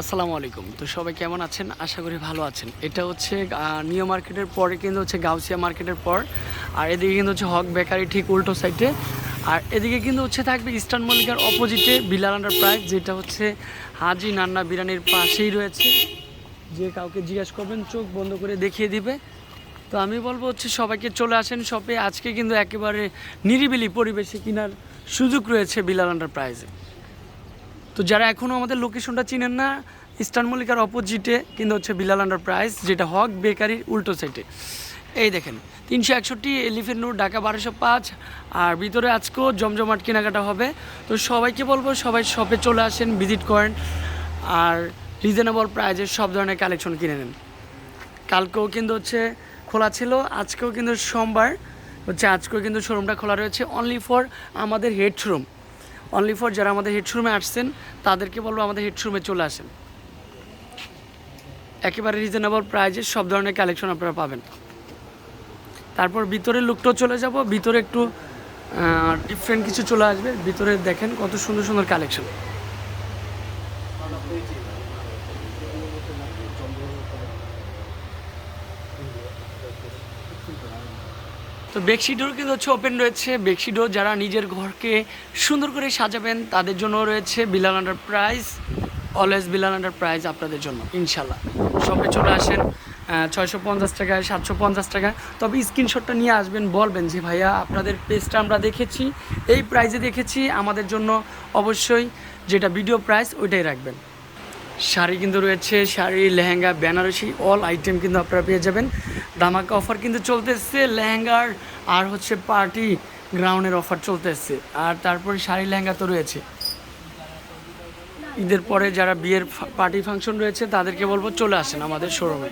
আসসালামু আলাইকুম। তো সবাই কেমন আছেন? আশা করি ভালো আছেন। এটা হচ্ছে নিউ মার্কেটের পরে কিন্তু হচ্ছে গাউসিয়া মার্কেটের পর। আর এদিকে কিন্তু হচ্ছে হক বেকারি ঠিক উল্টো সাইডে আর এদিকে কিন্তু হচ্ছে থাকবে ইস্টার্ন মল্লিকার অপোজিটে বিলাল প্রাইজ যেটা হচ্ছে হাজি নান্না বিরানির পাশেই রয়েছে। যে কাউকে জিজ্ঞেস করবেন, চোখ বন্ধ করে দেখিয়ে দিবে। তো আমি বলব হচ্ছে সবাইকে চলে আসেন শপে আজকে কিন্তু একেবারে নিরিবিলি পরিবেশে কেনার সুযোগ রয়েছে বিলারান্ডার প্রাইজে। তো যারা এখনও আমাদের লোকেশনটা চিনেন না ইস্টার্ন মল্লিকার অপোজিটে কিন্তু হচ্ছে বিলাল আন্ডার প্রাইস যেটা হক, বেকারির উল্টো সাইডে এই দেখেন, তিনশো একষট্টি এলিফেন্ট রোড ঢাকা বারোশো পাঁচ, আর ভিতরে আজকেও জমজমাট কেনাকাটা হবে। তো সবাইকে বলব, সবাই শপে চলে আসেন ভিজিট করেন, আর রিজনেবল প্রাইজের সব ধরনের কালেকশন কিনে নেন। কালকেও কিন্তু হচ্ছে খোলা ছিল, আজকেও কিন্তু সোমবার। হচ্ছে আজকেও কিন্তু শোরুমটা খোলা রয়েছে অনলি ফর আমাদের হেড শোরুম অনলি ফর যারা আমাদের হেড শোরুমে আসছেন, তাদেরকে বলব আমাদের হেড শোরুমে চলে আসেন। একেবারে রিজনেবল প্রাইজে সব ধরনের কালেকশন আপনারা পাবেন। তারপর ভিতরের লুকটাও চলে যাব, ভিতরে একটু ডিফারেন্ট কিছু চলে আসবে। ভিতরে দেখেন কত সুন্দর সুন্দর কালেকশন তো বেডশিটও কিন্তু হচ্ছে ওপেন রয়েছে। বেডশিটও যারা নিজের ঘরকে সুন্দর করে সাজাবেন, তাদের জন্য রয়েছে Bilal under price always Bilal under price আপনাদের জন্য ইনশাল্লাহ সবে চলে আসেন ছয়শো পঞ্চাশ টাকায়, সাতশো পঞ্চাশ টাকা তবে স্ক্রিনশটটা নিয়ে আসবেন, বলবেন যে, ভাইয়া, আপনাদের পেজটা আমরা দেখেছি, এই প্রাইজে দেখেছি, আমাদের জন্য অবশ্যই যেটা ভিডিও প্রাইস ওইটাই রাখবেন। শাড়ি কিন্তু রয়েছে, শাড়ি, লেহেঙ্গা, বেনারসি অল আইটেম কিন্তু আপনারা পেয়ে যাবেন। দামাকা অফার কিন্তু চলতেছে, লেহেঙ্গার আর হচ্ছে পার্টি গ্রাউন্ডের অফার চলতেছে। আর তারপরে শাড়ি, লেহেঙ্গা তো রয়েছে। ঈদের পরে যারা বিয়ের পার্টি ফাংশন রয়েছে, তাদেরকে বলব চলে আসেন আমাদের শোরুমে